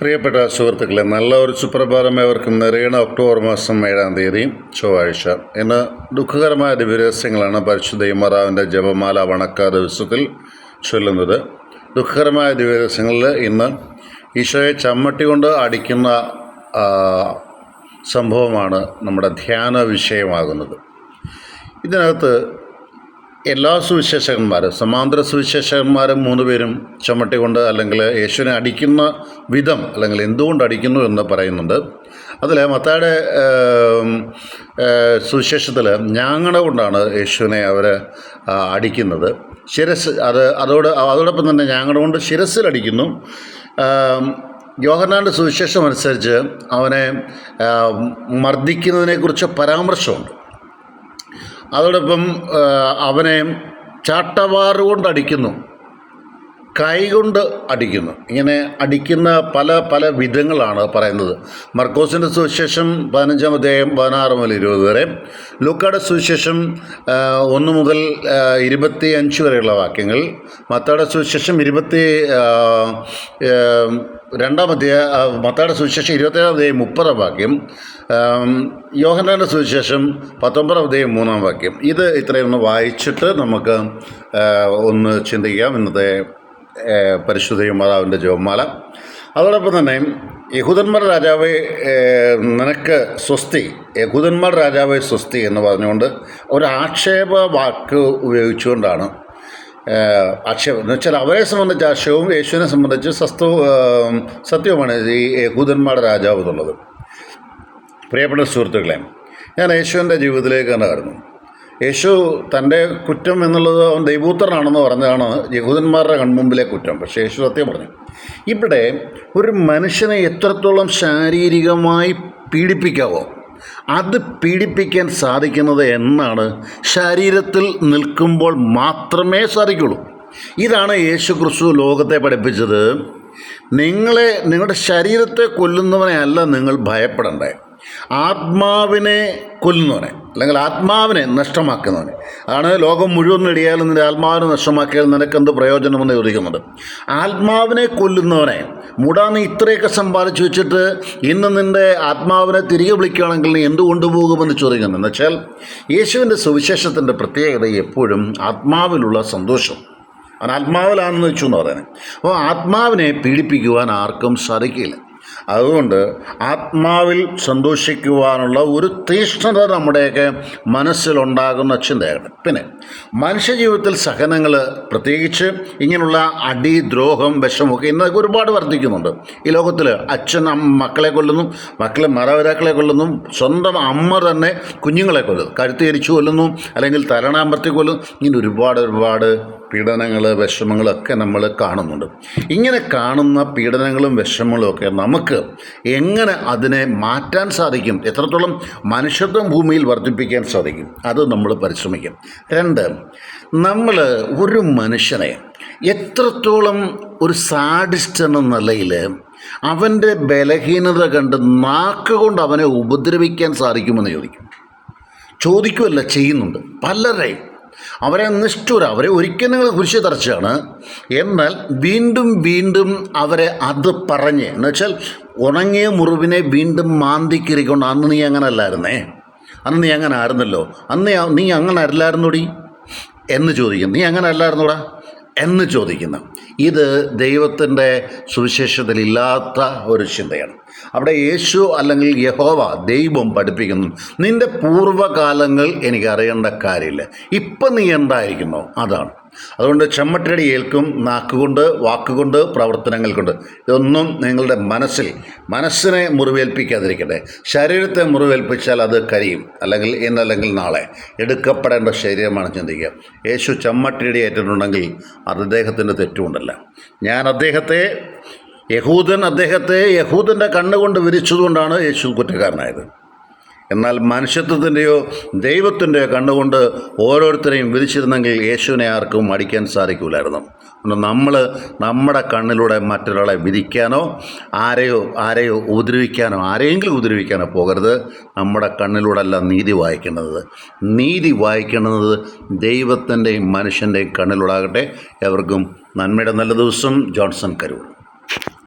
പ്രിയപ്പെട്ട സുഹൃത്തുക്കളെ നല്ല ഒരു സുപ്രഭാതം ഏവർക്കും. നിറയണ ഒക്ടോബർ മാസം ഏഴാം തീയതി ചൊവ്വാഴ്ച. ഇന്ന് ദുഃഖകരമായ ദിവ്യരഹസ്യങ്ങളാണ് പരിശുദ്ധ ഇമറാവിന്റെ ജപമാല വണക്ക ദിവസത്തിൽ ചൊല്ലുന്നത്. ദുഃഖകരമായ ദിവ്യരഹസ്യങ്ങളിൽ ഇന്ന് ഈശോയെ ചമ്മട്ടി കൊണ്ട് അടിക്കുന്ന സംഭവമാണ് നമ്മുടെ ധ്യാന വിഷയമാകുന്നത്. ഇതിനകത്ത് എല്ലാ സുവിശേഷകന്മാരും സമാന്തര സുവിശേഷകന്മാരും മൂന്ന് പേരും ചുമട്ടി കൊണ്ട് അല്ലെങ്കിൽ യേശുവിനെ അടിക്കുന്ന വിധം അല്ലെങ്കിൽ എന്തുകൊണ്ട് അടിക്കുന്നു എന്ന് പറയുന്നുണ്ട്. അതിൽ മത്തായുടെ സുവിശേഷത്തിൽ ഞാങ്ങട കൊണ്ടാണ് യേശുവിനെ അവർ അടിക്കുന്നത്. ശിരസ് അത് അതോട് അതോടൊപ്പം തന്നെ ഞാങ്ങട കൊണ്ട് ശിരസിലടിക്കുന്നു ആം, സുവിശേഷം അനുസരിച്ച് അവനെ മർദ്ദിക്കുന്നതിനെക്കുറിച്ച് പരാമർശമുണ്ട്. അതോടൊപ്പം അവനെ ചാട്ടവാറ് കൊണ്ട് അടിക്കുന്നു. കൈകൊണ്ട് അടിക്കുന്നു. ഇങ്ങനെ അടിക്കുന്ന പല പല വിധങ്ങളാണ് പറയുന്നത്. മർക്കോസിന്റെ സുവിശേഷം പതിനഞ്ചാം അധ്യായം പതിനാറ് മുതൽ ഇരുപത് വരെ. ലൂക്കയുടെ സുവിശേഷം ഒന്ന് മുതൽ ഇരുപത്തി അഞ്ച് വരെയുള്ള വാക്യങ്ങൾ. മത്തയുടെ സുവിശേഷം ഇരുപത്തി രണ്ടാം അധ്യായ മത്തായുടെ സുവിശേഷം ഇരുപത്തേഴാം അധ്യായം മുപ്പതാം വാക്യം. യോഹനാന്റെ സുവിശേഷം പത്തൊമ്പതാം അധ്യായം മൂന്നാം വാക്യം. ഇത് ഇത്രയൊന്ന് വായിച്ചിട്ട് നമുക്ക് ഒന്ന് ചിന്തിക്കാം. ഇന്നത്തെ ആ, പരിശുദ്ധയും മാതാവിന്റെ ജപമാല. അതോടൊപ്പം തന്നെ യഹൂദന്മാർ രാജാവെ നിനക്ക് സ്വസ്തി. യഹൂദന്മാർ രാജാവെ സ്വസ്തി എന്ന് പറഞ്ഞുകൊണ്ട് ഒരു ആക്ഷേപ വാക്ക് ഉപയോഗിച്ചുകൊണ്ടാണ് ആക്ഷേപം. എന്ന് വെച്ചാൽ അവരെ സംബന്ധിച്ച് ആക്ഷേപവും യേശുവിനെ സംബന്ധിച്ച് സസ്തു സത്യവുമാണ് ഈ യഹൂദന്മാരുടെ രാജാവ് എന്നുള്ളത്. പ്രിയപ്പെട്ട സുഹൃത്തുക്കളെ ഞാൻ യേശുവിന്റെ ജീവിതത്തിലേക്ക് തന്നെ കടന്നു. യേശു തന്റെ കുറ്റം എന്നുള്ളത് അവൻ ദൈവൂത്രനാണെന്ന് പറഞ്ഞതാണ് യഹൂദന്മാരുടെ കൺമുമ്പിലെ കുറ്റം. പക്ഷേ യേശു സത്യം പറഞ്ഞു ഇവിടെ ഒരു മനുഷ്യനെ എത്രത്തോളം ശാരീരികമായി പീഡിപ്പിക്കാവോ അത് പീഡിപ്പിക്കാൻ സാധിക്കുന്നത് എന്നാണ് ശരീരത്തിൽ നിൽക്കുമ്പോൾ മാത്രമേ സാധിക്കുള്ളൂ. ഇതാണ് യേശു ക്രിസ്തു ലോകത്തെ പഠിപ്പിച്ചത്. നിങ്ങളെ നിങ്ങളുടെ ശരീരത്തെ കൊല്ലുന്നവനെ അല്ല നിങ്ങൾ ഭയപ്പെടണ്ടേ ആത്മാവിനെ കൊല്ലുന്നവനെ. അല്ലെങ്കിൽ ആത്മാവിനെ നഷ്ടമാക്കുന്നവന്. അതാണ് ലോകം മുഴുവൻ ഇടിയാലും നിന്റെ ആത്മാവിനെ നഷ്ടമാക്കിയാൽ നിനക്കെന്ത് പ്രയോജനമെന്ന് ചോദിക്കുന്നുണ്ട് ആത്മാവിനെ കൊല്ലുന്നവനെ. മുടാ നീ ഇത്രയൊക്കെ സമ്പാദിച്ചു വെച്ചിട്ട് ഇന്ന് നിന്റെ ആത്മാവിനെ തിരികെ വിളിക്കുകയാണെങ്കിൽ നീ എന്ത് കൊണ്ടുപോകുമെന്ന് ചോദിക്കുന്നു എന്ന് വെച്ചാൽ യേശുവിന്റെ സുവിശേഷത്തിന്റെ പ്രത്യേകത എപ്പോഴും ആത്മാവിലുള്ള സന്തോഷം. അവൻ ആത്മാവിലാണെന്ന് വെച്ചു എന്ന് പറയുന്നത്. അപ്പോൾ ആത്മാവിനെ പീഡിപ്പിക്കുവാൻ ആർക്കും സാധിക്കില്ല. അതുകൊണ്ട് ആത്മാവിൽ സന്തോഷിക്കുവാനുള്ള ഒരു തീഷ്ണത നമ്മുടെയൊക്കെ മനസ്സിലുണ്ടാകുന്ന ചിന്തയാണ്. പിന്നെ മനുഷ്യജീവിതത്തിൽ സഹനങ്ങൾ പ്രത്യേകിച്ച് ഇങ്ങനെയുള്ള അടി ദ്രോഹം വിഷമൊക്കെ ഇന്നൊക്കെ ഒരുപാട് വർദ്ധിക്കുന്നുണ്ട്. ഈ ലോകത്തിൽ അച്ഛൻ മക്കളെ കൊല്ലുന്നു മക്കളെ മാതാപിതാക്കളെ കൊല്ലുന്നു സ്വന്തം അമ്മ തന്നെ കുഞ്ഞുങ്ങളെ കൊല്ലുന്നു കഴുത്തിരിച്ചു കൊല്ലുന്നു അല്ലെങ്കിൽ തരണാമ്പർത്തി കൊല്ലുന്നു ഇങ്ങനെ ഒരുപാട് ഒരുപാട് പീഡനങ്ങൾ വിഷമങ്ങളൊക്കെ നമ്മൾ കാണുന്നുണ്ട്. ഇങ്ങനെ കാണുന്ന പീഡനങ്ങളും വിഷമങ്ങളും ഒക്കെ നമുക്ക് എങ്ങനെ അതിനെ മാറ്റാൻ സാധിക്കും? എത്രത്തോളം മനുഷ്യത്വം ഭൂമിയിൽ വർദ്ധിപ്പിക്കാൻ സാധിക്കും? അത് നമ്മൾ പരിശ്രമിക്കും. രണ്ട് നമ്മൾ ഒരു മനുഷ്യനെ എത്രത്തോളം ഒരു സാഡിസ്റ്റ് എന്ന നിലയിൽ അവന്റെ ബലഹീനത കണ്ട് നാക്കുകൊണ്ട് അവനെ ഉപദ്രവിക്കാൻ സാധിക്കുമെന്ന് ചോദിക്കും. ചോദിക്കുമല്ല ചെയ്യുന്നുണ്ട്. പലരെയും അവരെ നിഷ്ഠുര അവരെ ഒരിക്കൽ നിങ്ങൾ കുരിശ് തറച്ചാണ്. എന്നാൽ വീണ്ടും വീണ്ടും അവരെ അത് പറഞ്ഞ് എന്ന് വെച്ചാൽ ഉണങ്ങിയ മുറിവിനെ വീണ്ടും മാന്തിക്കിരിക്കൊണ്ട് അന്ന് നീ അങ്ങനെ അല്ലായിരുന്നേ? അന്ന് നീ അങ്ങനെ ആയിരുന്നല്ലോ? അന്ന് നീ അങ്ങനെ അല്ലായിരുന്നോടി? എന്ന് ചോദിക്കുന്നു. നീ അങ്ങനെ അല്ലായിരുന്നോടാ? എന്ന് ചോദിക്കുന്നു. ഇത് ദൈവത്തിന്റെ സുവിശേഷത്തിലില്ലാത്ത ഒരു ചിന്തയാണ്. അവിടെ യേശു അല്ലെങ്കിൽ യഹോവ ദൈവം പഠിപ്പിക്കുന്നു. നിന്റെ പൂർവകാലങ്ങൾ എനിക്ക് അറിയേണ്ട കാര്യമില്ല. ഇപ്പം നീ എന്തായിരിക്കുന്നു? അതാണ്. അതുകൊണ്ട് ചെമ്മട്ടടി ഏൽക്കും നാക്കുകൊണ്ട് വാക്കുകൊണ്ട് പ്രവർത്തനങ്ങൾ കൊണ്ട്. ഇതൊന്നും നിങ്ങളുടെ മനസ്സിൽ മനസ്സിനെ മുറിവേൽപ്പിക്കാതിരിക്കട്ടെ. ശരീരത്തെ മുറിവേൽപ്പിച്ചാൽ അത് കരിയും. അല്ലെങ്കിൽ ഇന്നല്ലെങ്കിൽ നാളെ. എടുക്കപ്പെടേണ്ട ശരീരമാണ് ചിന്തിക്കുക. യേശു ചെമ്മട്ടടി ഏറ്റിട്ടുണ്ടെങ്കിൽ അത് അദ്ദേഹത്തിന്റെ തെറ്റുകൊണ്ടല്ല. ഞാൻ അദ്ദേഹത്തെ യഹൂദൻ അദ്ദേഹത്തെ യഹൂദന്റെ കണ്ണുകൊണ്ട് വിരിച്ചതുകൊണ്ടാണ് യേശു കുറ്റക്കാരനായത്. എന്നാൽ മനുഷ്യത്വത്തിന്റെയോ ദൈവത്തിന്റെയോ കണ്ണുകൊണ്ട് ഓരോരുത്തരെയും വിരിച്ചിരുന്നെങ്കിൽ യേശുവിനെ ആർക്കും അടിക്കാൻ സാധിക്കില്ലായിരുന്നു നമ്മൾ നമ്മുടെ കണ്ണിലൂടെ മറ്റൊരാളെ വിധിക്കാനോ ആരെയോ ആരെയോ ഉപദ്രവിക്കാനോ ആരെയെങ്കിലും ഉപദ്രവിക്കാനോ പോകരുത്. നമ്മുടെ കണ്ണിലൂടെ അല്ല നീതി വായിക്കേണ്ടത്. നീതി വായിക്കേണ്ടത് ദൈവത്തിന്റെയും മനുഷ്യന്റെയും കണ്ണിലൂടാകട്ടെ. എവർക്കും നന്മയുടെ നല്ല ദിവസം. ജോൺസൺ കരൂർ.